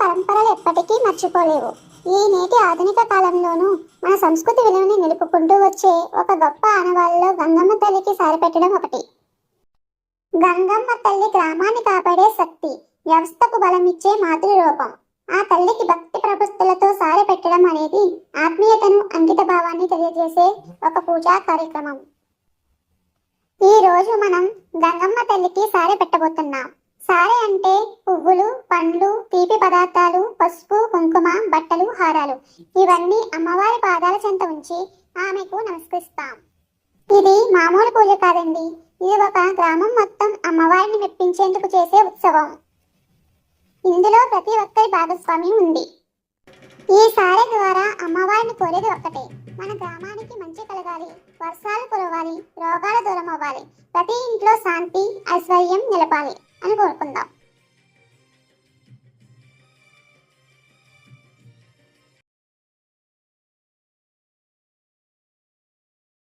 పరంపరలు ఎప్పటికీ మర్చిపోలేవు. ఈ నేటి ఆధునిక కాలంలోనూ మన సంస్కృతి విలువని నిలుపుకుంటూ వచ్చే ఒక గొప్ప ఆనవాళ్ళలో గంగమ్మ తల్లికి సారిపెట్టడం ఒకటి. గంగమ్మ తల్లి గ్రామాన్ని కాపాడే శక్తి వ్యవస్థకు బలమిచ్చే మాతృ రూపం. ఆ తల్లికి భక్తి ప్రపస్తులతో సారి పెట్టడం అనేది ఆత్మీయతను అంకిత భావాన్ని తెలియజేసే ఒక పూజా కార్యక్రమం. ఈ రోజు మనం గంగమ్మ తల్లికి సారె పెట్టబోతున్నాం. సారె అంటే పువ్వు. పదార్థాలు పసుపు కుంకుమ బట్టలు హారాలు. ఇవన్నీ అమ్మవారి పాదాల చెంత ఉంచి ఆమెకు నమస్కరిస్తాం. ఇది మామూలు పూజ కాదండి. ఇది ఒక గ్రామం మొత్తం అమ్మవారిని మెప్పించేందుకు చేసే ఉత్సవం. ఇందులో ప్రతి ఒక్కరి భాగస్వామ్యం ఉంది. ఈ సారె ద్వారా అమ్మవారిని కోరేది ఒక్కటే. మన గ్రామానికి మంచి కలగాలి వర్షాలు కురవాలి రోగాలు దూరం అవ్వాలి ప్రతి ఇంట్లో శాంతి ఐశ్వర్యం నిలపాలి అని కోరుకుందాం.